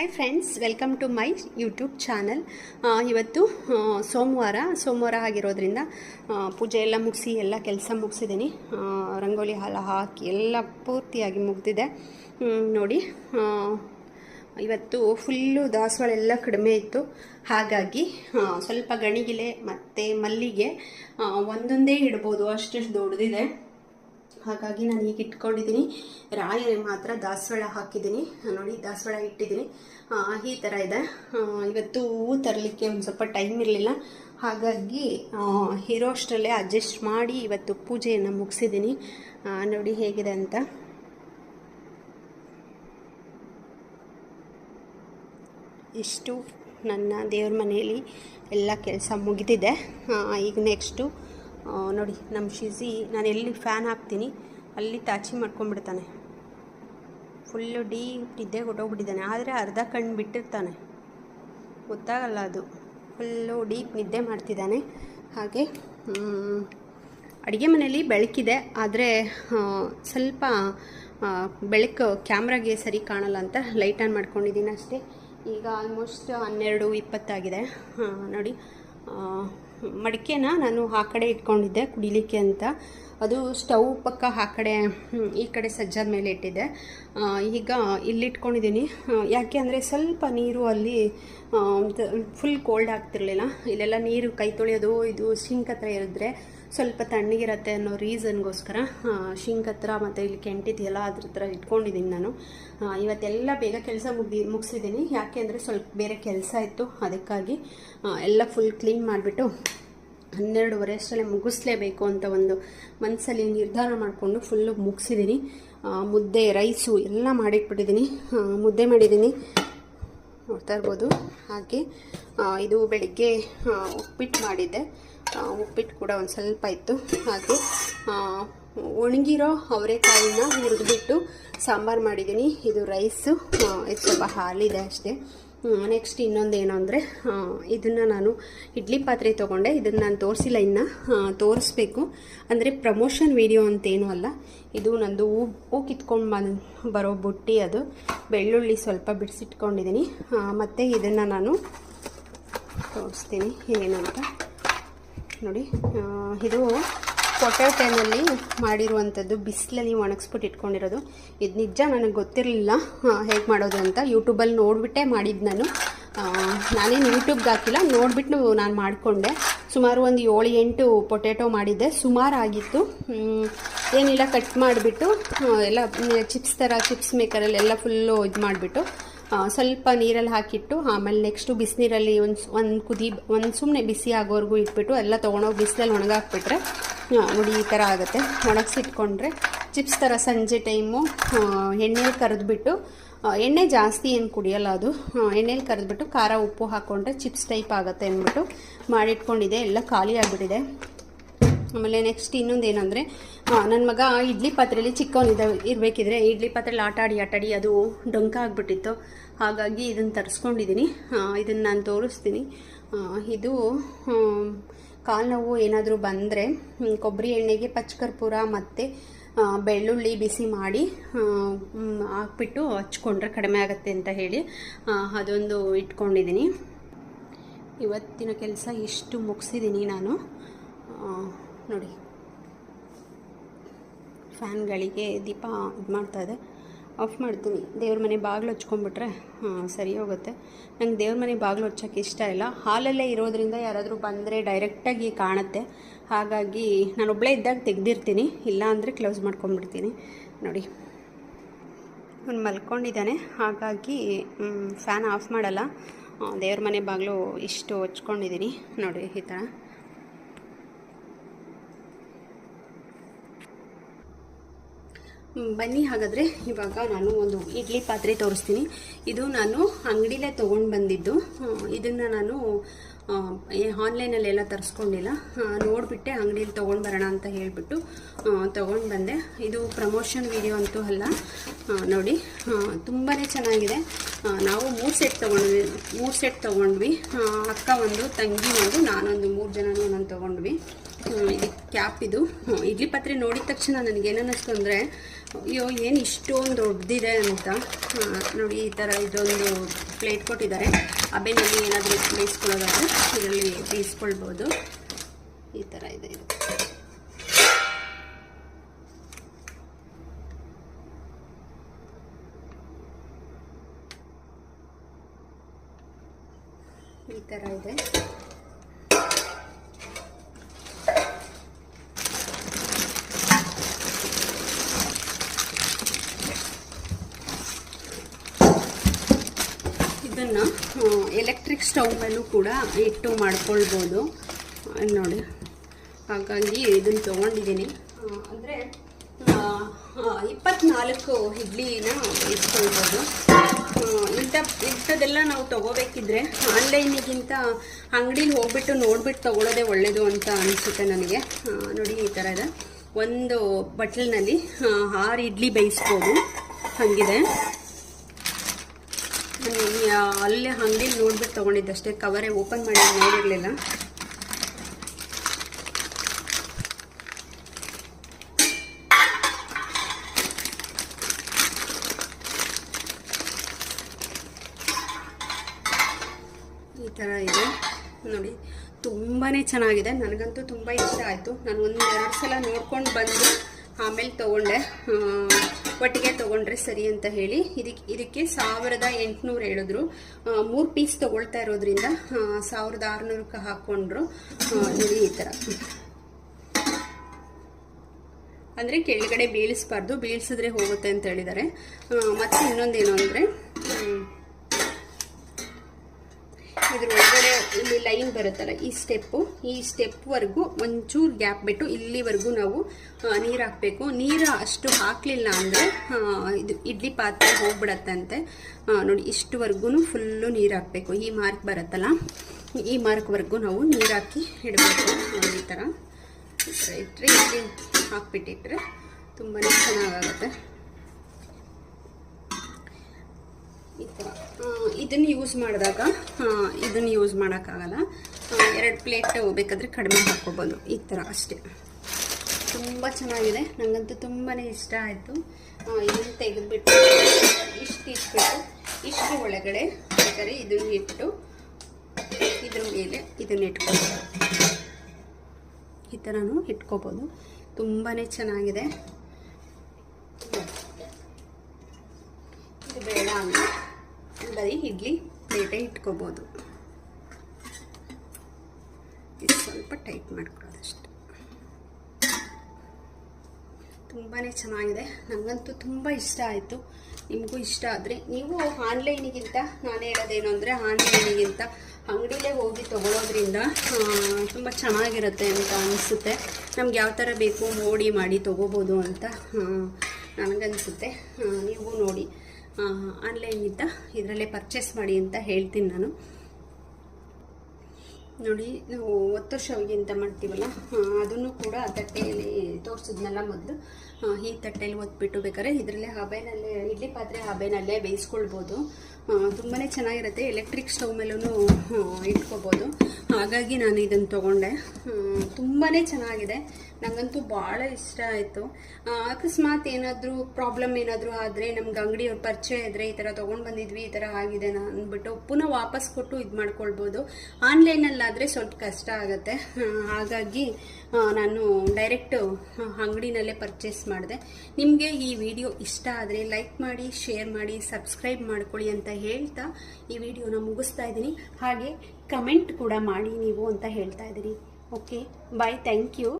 Hi friends welcome to my YouTube channel ಇವತ್ತು ಸೋಮವಾರ ಸೋಮವಾರ ಆಗಿರೋದ್ರಿಂದ ಪೂಜೆ ಎಲ್ಲ ಮುಗಿಸಿ, ಎಲ್ಲ ಕೆಲಸ ಮುಗಿಸಿದ್ದೀನಿ ರಂಗೋಲಿ ಹಾಲ ಹಾಕಿ ಎಲ್ಲ ಪೂರ್ತಿಯಾಗಿ ಮುಗಿದಿದೆ. ನೋಡಿ ಇವತ್ತು ಫುಲ್ಲು ದಾಸವಾಳೆಲ್ಲ ಕಡಿಮೆ ಇತ್ತು. ಹಾಗಾಗಿ ಸ್ವಲ್ಪ ಗಣಿಗಿಲೆ ಮತ್ತು ಮಲ್ಲಿಗೆ ಒಂದೊಂದೇ ಇಡ್ಬೋದು ಅಷ್ಟು ದೊಡ್ಡದಿದೆ. ಹಾಗಾಗಿ ನಾನು ಈಗ ಇಟ್ಕೊಂಡಿದ್ದೀನಿ. ರಾಯರಿಗೆ ಮಾತ್ರ ದಾಸವಾಳ ಹಾಕಿದ್ದೀನಿ. ನೋಡಿ, ದಾಸವಾಳ ಇಟ್ಟಿದ್ದೀನಿ. ಈ ಥರ ಇದೆ. ಇವತ್ತು ಹೂವು ತರಲಿಕ್ಕೆ ಒಂದು ಸ್ವಲ್ಪ ಟೈಮ್ ಇರಲಿಲ್ಲ. ಹಾಗಾಗಿ ಹೀರೋ ಅಷ್ಟರಲ್ಲೇ ಅಡ್ಜಸ್ಟ್ ಮಾಡಿ ಇವತ್ತು ಪೂಜೆಯನ್ನು ಮುಗಿಸಿದ್ದೀನಿ. ನೋಡಿ ಹೇಗಿದೆ ಅಂತ. ಇಷ್ಟು ನನ್ನ ದೇವ್ರ ಮನೆಯಲ್ಲಿ ಎಲ್ಲ ಕೆಲಸ ಮುಗಿದಿದೆ. ಈಗ ನೆಕ್ಸ್ಟು ನೋಡಿ ನಮ್ಮ ಶಿಸಿ ನಾನು ಎಲ್ಲಿ ಫ್ಯಾನ್ ಹಾಕ್ತೀನಿ, ಅಲ್ಲಿ ತಾಚಿ ಮಾಡ್ಕೊಂಡ್ಬಿಡ್ತಾನೆ. ಫುಲ್ಲು ಡೀಪ್ ನಿದ್ದೆ ಹೊಟ್ಟೋಗ್ಬಿಟ್ಟಿದ್ದಾನೆ ಆದರೆ ಅರ್ಧ ಕಣ್ಣು ಬಿಟ್ಟಿರ್ತಾನೆ. ಗೊತ್ತಾಗಲ್ಲ ಅದು. ಫುಲ್ಲು ಡೀಪ್ ನಿದ್ದೆ ಮಾಡ್ತಿದ್ದಾನೆ. ಹಾಗೆ ಅಡುಗೆ ಮನೆಯಲ್ಲಿ ಬೆಳಕಿದೆ. ಆದರೆ ಸ್ವಲ್ಪ ಬೆಳಕು ಕ್ಯಾಮ್ರಾಗೆ ಸರಿ ಕಾಣಲ್ಲ ಅಂತ ಲೈಟ್ ಆನ್ ಮಾಡ್ಕೊಂಡಿದ್ದೀನಿ ಅಷ್ಟೇ. ಈಗ ಆಲ್ಮೋಸ್ಟ್ ಹನ್ನೆರಡು ಇಪ್ಪತ್ತಾಗಿದೆ. ನೋಡಿ ಮಡಿಕೆನ ನಾನು ಆ ಕಡೆ ಇಟ್ಕೊಂಡಿದ್ದೆ, ಕುಡಿಲಿಕ್ಕೆ ಅಂತ. ಅದು ಸ್ಟವ್ ಪಕ್ಕ ಆ ಕಡೆ ಈ ಕಡೆ ಸಜ್ಜಾದ ಮೇಲೆ ಇಟ್ಟಿದ್ದೆ. ಈಗ ಇಲ್ಲಿಟ್ಕೊಂಡಿದ್ದೀನಿ ಯಾಕೆ ಅಂದರೆ ಸ್ವಲ್ಪ ನೀರು ಅಲ್ಲಿ ಫುಲ್ ಕೋಲ್ಡ್ ಆಗ್ತಿರಲಿಲ್ಲ. ಇಲ್ಲೆಲ್ಲ ನೀರು ಕೈ ತೊಳೆಯೋದು, ಇದು ಸಿಂಕ್ ಹತ್ರ ಇರಿದ್ರೆ ಸ್ವಲ್ಪ ತಣ್ಣಗಿರತ್ತೆ ಅನ್ನೋ ರೀಸನ್ಗೋಸ್ಕರ ಶಿಂಕ್ ಹತ್ರ ಮತ್ತು ಇಲ್ಲಿ ಕೆಂಟಿದೆಯಲ್ಲ ಅದ್ರ ಹತ್ರ ಇಟ್ಕೊಂಡಿದ್ದೀನಿ ನಾನು. ಇವತ್ತೆಲ್ಲ ಬೇಗ ಕೆಲಸ ಮುಗ್ದಿ, ಮುಗಿಸಿದ್ದೀನಿ. ಯಾಕೆ ಅಂದರೆ ಸ್ವಲ್ಪ ಬೇರೆ ಕೆಲಸ ಇತ್ತು. ಅದಕ್ಕಾಗಿ ಎಲ್ಲ ಫುಲ್ ಕ್ಲೀನ್ ಮಾಡಿಬಿಟ್ಟು ಹನ್ನೆರಡುವರೆ ಅಷ್ಟರಲ್ಲೇ ಮುಗಿಸ್ಲೇಬೇಕು ಅಂತ ಒಂದು ಮನಸ್ಸಲ್ಲಿ ನಿರ್ಧಾರ ಮಾಡಿಕೊಂಡು ಫುಲ್ಲು ಮುಗಿಸಿದ್ದೀನಿ. ಮುದ್ದೆ ರೈಸು ಎಲ್ಲ ಮಾಡಿಟ್ಬಿಟ್ಟಿದ್ದೀನಿ. ಮುದ್ದೆ ಮಾಡಿದ್ದೀನಿ. ನೋಡ್ತಾ ಇರ್ಬೋದು. ಹಾಗೆ ಇದು ಬೆಳಿಗ್ಗೆ ಉಪ್ಪಿಟ್ಟು ಮಾಡಿದ್ದೆ. ಉಪ್ಪಿಟ್ಟು ಕೂಡ ಒಂದು ಸ್ವಲ್ಪ ಇತ್ತು. ಹಾಗೆ ಒಣಗಿರೋ ಅವರೆಕಾಯಿನ ಹುರಿದ್ಬಿಟ್ಟು ಸಾಂಬಾರು ಮಾಡಿದ್ದೀನಿ. ಇದು ರೈಸು ಇದು ಸ್ವಲ್ಪ ಹಾಲಿದೆ ಅಷ್ಟೇ. ನೆಕ್ಸ್ಟ್ ಇನ್ನೊಂದು ಏನು ಅಂದರೆ ಇದನ್ನು ನಾನು ಇಡ್ಲಿ ಪಾತ್ರೆ ತೊಗೊಂಡೆ. ಇದನ್ನು ನಾನು ತೋರಿಸಿಲ್ಲ ಇನ್ನು. ತೋರಿಸ್ಬೇಕು. ಅಂದರೆ ಪ್ರಮೋಷನ್ ವಿಡಿಯೋ ಅಂತೇನು ಅಲ್ಲ. ಇದು ನಂದು ಹೂ ಹೂ ಕಿತ್ಕೊಂಡು ಬಂದು ಬರೋ ಬುಟ್ಟಿ ಅದು. ಬೆಳ್ಳುಳ್ಳಿ ಸ್ವಲ್ಪ ಬಿಡಿಸಿಟ್ಕೊಂಡಿದ್ದೀನಿ ಮತ್ತು ಇದನ್ನು ನಾನು ತೋರಿಸ್ತೀನಿ. ಏನಂತ ನೋಡಿ ಇದು ಪೊಟ್ಯಾಟೋನಲ್ಲಿ ಮಾಡಿರುವಂಥದ್ದು, ಬಿಸಿಲಲ್ಲಿ ಒಣಗಿಸ್ಬಿಟ್ಟು ಇಟ್ಕೊಂಡಿರೋದು. ಇದು ನಿಜ, ನನಗೆ ಗೊತ್ತಿರಲಿಲ್ಲ ಹೇಗೆ ಮಾಡೋದು ಅಂತ. ಯೂಟ್ಯೂಬಲ್ಲಿ ನೋಡಿಬಿಟ್ಟೆ ಮಾಡಿದ್ದು ನಾನು. ನಾನೇನು ಯೂಟ್ಯೂಬ್ಗೆ ಹಾಕಿಲ್ಲ, ನೋಡಿಬಿಟ್ಟು ನಾನು ಮಾಡಿಕೊಂಡೆ. ಸುಮಾರು ಒಂದು ಏಳು ಎಂಟು ಪೊಟ್ಯಾಟೊ ಮಾಡಿದ್ದೆ. ಸುಮಾರು ಆಗಿತ್ತು. ಏನಿಲ್ಲ, ಕಟ್ ಮಾಡಿಬಿಟ್ಟು ಎಲ್ಲ, ಚಿಪ್ಸ್ ಥರ ಚಿಪ್ಸ್ ಮೇಕರಲ್ಲಿ ಎಲ್ಲ ಫುಲ್ಲು ಇದು ಮಾಡಿಬಿಟ್ಟು ಸ್ವಲ್ಪ ನೀರಲ್ಲಿ ಹಾಕಿಟ್ಟು, ಆಮೇಲೆ ನೆಕ್ಸ್ಟು ಬಿಸಿನೀರಲ್ಲಿ ಒಂದು ಒಂದು ಕುದಿ, ಒಂದು ಸುಮ್ಮನೆ ಬಿಸಿ ಆಗೋವರೆಗೂ ಇಟ್ಬಿಟ್ಟು, ಎಲ್ಲ ತೊಗೊಂಡೋಗಿ ಬಿಸಿಲಲ್ಲಿ ಒಣಗಾಕ್ಬಿಟ್ರೆ ನೋಡಿ ಈ ಥರ ಆಗುತ್ತೆ. ಒಣಗಿಸಿಟ್ಕೊಂಡ್ರೆ ಚಿಪ್ಸ್ ಥರ ಸಂಜೆ ಟೈಮು ಎಣ್ಣೆಲಿ ಕರೆದ್ಬಿಟ್ಟು ಎಣ್ಣೆ ಜಾಸ್ತಿ ಏನು ಕುಡಿಯಲ್ಲ ಅದು. ಎಣ್ಣೆಲಿ ಕರೆದ್ಬಿಟ್ಟು ಖಾರ, ಉಪ್ಪು ಹಾಕ್ಕೊಂಡ್ರೆ ಚಿಪ್ಸ್ ಟೈಪ್ ಆಗುತ್ತೆ ಅಂದ್ಬಿಟ್ಟು ಮಾಡಿಟ್ಕೊಂಡಿದೆ. ಎಲ್ಲ ಖಾಲಿ ಆಗಿಬಿಟ್ಟಿದೆ. ಆಮೇಲೆ ನೆಕ್ಸ್ಟ್ ಇನ್ನೊಂದು ಏನಂದರೆ ನನ್ನ ಮಗ ಇಡ್ಲಿ ಪಾತ್ರೆಯಲ್ಲಿ ಚಿಕ್ಕವನಿದ ಇರಬೇಕಿದ್ರೆ ಇಡ್ಲಿ ಪಾತ್ರೆಯಲ್ಲಿ ಆಟ ಆಡಿ ಆಟಾಡಿ ಅದು ಡೊಂಕ ಆಗಿಬಿಟ್ಟಿತ್ತು. ಹಾಗಾಗಿ ಇದನ್ನು ತರಿಸ್ಕೊಂಡಿದ್ದೀನಿ ಇದನ್ನು ನಾನು ತೋರಿಸ್ತೀನಿ. ಇದು ಕಾಲು ನೋವು ಏನಾದರೂ ಬಂದರೆ ಕೊಬ್ಬರಿ ಎಣ್ಣೆಗೆ ಪಚ್ಚಕರ್ಪೂರ ಮತ್ತು ಬೆಳ್ಳುಳ್ಳಿ ಬಿಸಿ ಮಾಡಿ ಹಾಕ್ಬಿಟ್ಟು ಹಚ್ಕೊಂಡ್ರೆ ಕಡಿಮೆ ಆಗುತ್ತೆ ಅಂತ ಹೇಳಿ ಅದೊಂದು ಇಟ್ಕೊಂಡಿದ್ದೀನಿ ಇವತ್ತಿನ ಕೆಲಸ ಇಷ್ಟು ಮುಗಿಸಿದ್ದೀನಿ ನಾನು. ನೋಡಿ. ಫ್ಯಾನ್ಗಳಿಗೆ ದೀಪ ಇದು ಮಾಡ್ತಾಯಿದೆ ಆಫ್ ಮಾಡ್ತೀನಿ. ದೇವ್ರ ಮನೆ ಬಾಗಿಲು ಹಚ್ಕೊಂಡ್ಬಿಟ್ರೆ ಸರಿ ಹೋಗುತ್ತೆ. ನಂಗೆ ದೇವ್ರ ಮನೆ ಬಾಗಿಲು ಹಚ್ಚೋಕ್ಕೆ ಇಷ್ಟ ಇಲ್ಲ. ಹಾಲಲ್ಲೇ ಇರೋದ್ರಿಂದ ಯಾರಾದರೂ ಬಂದರೆ ಡೈರೆಕ್ಟಾಗಿ ಕಾಣುತ್ತೆ. ಹಾಗಾಗಿ ನಾನು ಒಬ್ಬಳೇ ಇದ್ದಾಗ ತೆಗೆದಿರ್ತೀನಿ. ಇಲ್ಲ ಅಂದರೆ ಕ್ಲೋಸ್ ಮಾಡ್ಕೊಂಡ್ಬಿಡ್ತೀನಿ. ನೋಡಿ. ಅವ್ನು ಮಲ್ಕೊಂಡಿದ್ದಾನೆ. ಹಾಗಾಗಿ ಫ್ಯಾನ್ ಆಫ್ ಮಾಡಲ್ಲ. ದೇವ್ರ ಮನೆ ಬಾಗಿಲು ಇಷ್ಟು ಹಚ್ಕೊಂಡಿದ್ದೀನಿ ನೋಡಿ, ಈ ಥರ ಬನ್ನಿ ಹಾಗಾದರೆ. ಇವಾಗ ನಾನು ಒಂದು ಇಡ್ಲಿ ಪಾತ್ರೆ ತೋರಿಸ್ತೀನಿ. ಇದು ನಾನು ಅಂಗಡಿಲೇ ತೊಗೊಂಡು ಬಂದಿದ್ದು. ಇದನ್ನು ನಾನು ಆನ್ಲೈನಲ್ಲೆಲ್ಲ ತರಿಸ್ಕೊಂಡಿಲ್ಲ. ನೋಡಿಬಿಟ್ಟೆ ಅಂಗಡಿಯಲ್ಲಿ ತೊಗೊಂಡು ಬರೋಣ ಅಂತ ಹೇಳಿಬಿಟ್ಟು ತೊಗೊಂಡು ಬಂದೆ. ಇದು ಪ್ರಮೋಷನ್ ವಿಡಿಯೋ ಅಂತೂ ಅಲ್ಲ. ನೋಡಿ. ತುಂಬಾ ಚೆನ್ನಾಗಿದೆ. ನಾವು ಮೂರು ಸೆಟ್ ತೊಗೊಂಡ್ವಿ, ಮೂರು ಸೆಟ್ ತೊಗೊಂಡ್ವಿ. ಅಕ್ಕ ಒಂದು, ತಂಗಿ ಒಂದು, ನಾನೊಂದು, ಮೂರು ಜನನೂ ನಾನು ತೊಗೊಂಡ್ವಿ. ಇದು ಕ್ಯಾಪ್ ಇದು. ಇಡ್ಲಿ ಪಾತ್ರೆ ನೋಡಿದ ತಕ್ಷಣ ನನಗೆ ಏನನ್ನಿಸ್ತು ಅಂದರೆ ಅಯ್ಯೋ, ಏನು ಇಷ್ಟೊಂದು ದೊಡ್ಡದಿದೆ ಅಂತ. ನೋಡಿ, ಈ ಥರ ಇದೊಂದು ಪ್ಲೇಟ್ ಕೊಟ್ಟಿದ್ದಾರೆ. ಅಬೆನಲ್ಲಿ ಏನಾದರೂ ಬೇಯಿಸ್ಕೊಳ್ಳೋದಾದ್ರೆ ಇದರಲ್ಲಿ ಬೇಯಿಸ್ಕೊಳ್ಬೋದು. ಈ ಥರ ಇದೆ ಇದು. ಈ ಥರ ಇದೆ. ಇದನ್ನು ಎಲೆಕ್ಟ್ರಿಕ್ ಸ್ಟೌವ್ ಮೇಲೂ ಕೂಡ ಇಟ್ಟು ಮಾಡ್ಕೊಳ್ಬೋದು. ನೋಡಿ. ಹಾಗಾಗಿ ಇದನ್ನು ತೊಗೊಂಡಿದ್ದೀನಿ. ಅಂದರೆ ಇಪ್ಪತ್ನಾಲ್ಕು ಇಡ್ಲಿನ ಇಟ್ಕೊಳ್ಬೋದು. ಇಂಥ, ಇಂಥದ್ದೆಲ್ಲ ನಾವು ತಗೋಬೇಕಿದ್ರೆ ಆನ್ಲೈನಿಗಿಂತ ಅಂಗಡೀಲಿ ಹೋಗ್ಬಿಟ್ಟು ನೋಡ್ಬಿಟ್ಟು ತಗೊಳ್ಳೋದೇ ಒಳ್ಳೆಯದು ಅಂತ ಅನಿಸುತ್ತೆ ನನಗೆ. ನೋಡಿ ಈ ಥರ ಇದೆ. ಒಂದು ಬಟ್ಲಿನಲ್ಲಿ ಆರು ಇಡ್ಲಿ ಬೇಯಿಸ್ಬೋದು. ಹಾಗಿದೆ. ಅಲ್ಲೇ ಅಂಗಡಿಲಿ ನೋಡ್ಬಿಟ್ಟು ತೊಗೊಂಡಿದ್ದಷ್ಟೇ. ಕವರೇ ಓಪನ್ ಮಾಡಿ ನೋಡಿರಲಿಲ್ಲ. ಈ ಥರ ಇದೆ. ನೋಡಿ ತುಂಬಾ ಚೆನ್ನಾಗಿದೆ. ನನಗಂತೂ ತುಂಬ ಇಷ್ಟ ಆಯಿತು. ನಾನು ಒಂದು ಎರಡು ಸಲ ನೋಡ್ಕೊಂಡು ಬಂದು ಆಮೇಲೆ ತೊಗೊಂಡೆ. ಒಟ್ಟಿಗೆ ತೊಗೊಂಡ್ರೆ ಸರಿ ಅಂತ ಹೇಳಿ. ಇದಕ್ಕೆ ಇದಕ್ಕೆ ಸಾವಿರದ ಎಂಟುನೂರು ಹೇಳಿದ್ರು. ಮೂರು ಪೀಸ್ ತೊಗೊಳ್ತಾ ಇರೋದ್ರಿಂದ ಸಾವಿರದ ಆರುನೂರಕ್ಕೆ ಹಾಕ್ಕೊಂಡ್ರು ಆ, ನೋಡಿ ಈ ಥರ ಅಂದರೆ ಕೆಳಗಡೆ ಬೀಳಿಸ್ಬಾರ್ದು. ಬೀಳಿಸಿದ್ರೆ ಹೋಗುತ್ತೆ ಅಂತ ಹೇಳಿದ್ದಾರೆ. ಮತ್ತೆ ಇನ್ನೊಂದೇನು ಅಂದರೆ ಇದ್ರ ಇಲ್ಲಿ ಲೈನ್ ಬರುತ್ತಲ್ಲ, ಈ ಸ್ಟೆಪ್ಪು ಈ ಸ್ಟೆಪ್ವರೆಗೂ ಒಂಚೂರು ಗ್ಯಾಪ್ ಬಿಟ್ಟು ಇಲ್ಲಿವರೆಗೂ ನಾವು ನೀರು ಹಾಕಬೇಕು. ನೀರು ಅಷ್ಟು ಹಾಕಲಿಲ್ಲ ಅಂದರೆ ಇದು ಇಡ್ಲಿ ಪಾತ್ರೆ ಹೋಗ್ಬಿಡತ್ತಂತೆ. ನೋಡಿ, ಇಷ್ಟುವರೆಗೂ ಫುಲ್ಲು ನೀರು ಹಾಕಬೇಕು. ಈ ಮಾರ್ಕ್ ಬರುತ್ತಲ್ಲ, ಈ ಮಾರ್ಕ್ವರೆಗೂ ನಾವು ನೀರು ಹಾಕಿ ಇಡಬೇಕು. ಈ ಥರ ಥರ ಇಟ್ಟರೆ ಇಲ್ಲಿ ಹಾಕ್ಬಿಟ್ಟಿಟ್ರೆ ತುಂಬಾ ಚೆನ್ನಾಗಾಗುತ್ತೆ. ಈ ಇದನ್ನು ಯೂಸ್ ಮಾಡಿದಾಗ ಇದನ್ನು ಯೂಸ್ ಮಾಡೋಕ್ಕಾಗಲ್ಲ. ಎರಡು ಪ್ಲೇಟ್ ಬೇಕಾದರೆ ಕಡಿಮೆ ಹಾಕ್ಕೊಬೋದು. ಈ ಥರ ಅಷ್ಟೇ. ತುಂಬ ಚೆನ್ನಾಗಿದೆ. ನನಗಂತೂ ತುಂಬಾ ಇಷ್ಟ ಆಯಿತು. ಇದನ್ನು ತೆಗೆದುಬಿಟ್ಟು ಇಷ್ಟು ಇಟ್ಬಿಟ್ಟು, ಇಷ್ಟು ಒಳಗಡೆ ಬೇಕಾದ್ರೆ ಇದನ್ನು ಇಟ್ಟು, ಇದ್ರ ಮೇಲೆ ಇದನ್ನು ಇಟ್ಕೊಬೋದು. ಈ ಥರನೂ ಇಟ್ಕೋಬೋದು. ತುಂಬಾ ಚೆನ್ನಾಗಿದೆ. ಇದು ಬೇಡ ಅಂದರೆ ಬರೀ ಇಡ್ಲಿ ಪ್ಲೇಟೇ ಇಟ್ಕೋಬೋದು. ಇದು ಸ್ವಲ್ಪ ಟೈಟ್ ಮಾಡ್ಕೊಳ್ಳೋದಷ್ಟೆ ತುಂಬಾ ಚೆನ್ನಾಗಿದೆ. ನನಗಂತೂ ತುಂಬ ಇಷ್ಟ ಆಯಿತು. ನಿಮಗೂ ಇಷ್ಟ ಆದರೆ ನೀವು ಆನ್ಲೈನಿಗಿಂತ ನಾನು ಹೇಳೋದೇನು ಅಂದರೆ ಆನ್ಲೈನಿಗಿಂತ ಅಂಗಡಿಲೇ ಹೋಗಿ ತೊಗೊಳೋದ್ರಿಂದ ತುಂಬ ಚೆನ್ನಾಗಿರುತ್ತೆ ಅಂತ ಅನಿಸುತ್ತೆ. ನಮ್ಗೆ ಯಾವ ಥರ ಬೇಕು ನೋಡಿ ಮಾಡಿ ತೊಗೋಬೋದು ಅಂತ ನನಗನ್ಸುತ್ತೆ. ನೀವು ನೋಡಿ. ಆನ್ಲೈನಿಂದ ಇದರಲ್ಲೇ ಪರ್ಚೇಸ್ ಮಾಡಿ ಅಂತ ಹೇಳ್ತೀನಿ ನಾನು. ನೋಡಿ ನಾವು ಒತ್ತು ಶಾವಿಗೆ ಅಂತ ಮಾಡ್ತೀವಲ್ಲ ಆ, ಅದನ್ನು ಕೂಡ ತಟ್ಟೆಯಲ್ಲಿ ತೋರಿಸಿದ್ನಲ್ಲ ಮೊದಲು. ಈ ತಟ್ಟೆಯಲ್ಲಿ ಒತ್ಬಿಟ್ಟು ಬೇಕಾದ್ರೆ ಇದರಲ್ಲೇ ಹಬೆನಲ್ಲೇ ಇಡ್ಲಿ ಪಾತ್ರೆ ಹಬೆನಲ್ಲೇ ಬೇಯಿಸ್ಕೊಳ್ಬೋದು. ತುಂಬಾ ಚೆನ್ನಾಗಿರುತ್ತೆ. ಎಲೆಕ್ಟ್ರಿಕ್ ಸ್ಟವ್ ಮೇಲೂ ಇಟ್ಕೋಬೋದು. ಹಾಗಾಗಿ ನಾನು ಇದನ್ನು ತೊಗೊಂಡೆ. ತುಂಬಾ ಚೆನ್ನಾಗಿದೆ. ನನಗಂತೂ ಭಾಳ ಇಷ್ಟ ಆಯಿತು. ಅಕಸ್ಮಾತ್ ಏನಾದರೂ ಪ್ರಾಬ್ಲಮ್ ಏನಾದರೂ ಆದರೆ, ನಮ್ಗೆ ಅಂಗಡಿಯವ್ರು ಪರಿಚಯ ಇದ್ದರೆ ಈ ಥರ ತೊಗೊಂಡು ಬಂದಿದ್ವಿ, ಈ ಥರ ಆಗಿದೆ ನಾ ಅಂದ್ಬಿಟ್ಟು ಪುನಃ ವಾಪಸ್ ಕೊಟ್ಟು ಇದು ಮಾಡ್ಕೊಳ್ಬೋದು. ಆನ್ಲೈನಲ್ಲಾದರೆ ಸ್ವಲ್ಪ ಕಷ್ಟ ಆಗುತ್ತೆ. ಹಾಗಾಗಿ ನಾನು ಡೈರೆಕ್ಟು ಅಂಗಡಿನಲ್ಲೇ ಪರ್ಚೇಸ್ ಮಾಡಿದೆ. ನಿಮಗೆ ಈ ವಿಡಿಯೋ ಇಷ್ಟ ಆದರೆ ಲೈಕ್ ಮಾಡಿ ಶೇರ್ ಮಾಡಿ ಸಬ್ಸ್ಕ್ರೈಬ್ ಮಾಡ್ಕೊಳ್ಳಿ ಅಂತ ಹೇಳ್ತಾ ಈ ವಿಡಿಯೋನ ಮುಗಿಸ್ತಾ ಇದ್ದೀನಿ. ಹಾಗೆ ಕಮೆಂಟ್ ಕೂಡ ಮಾಡಿ ನೀವು ಅಂತ ಹೇಳ್ತಾ ಇದ್ದೀರಿ. Okay bye thank you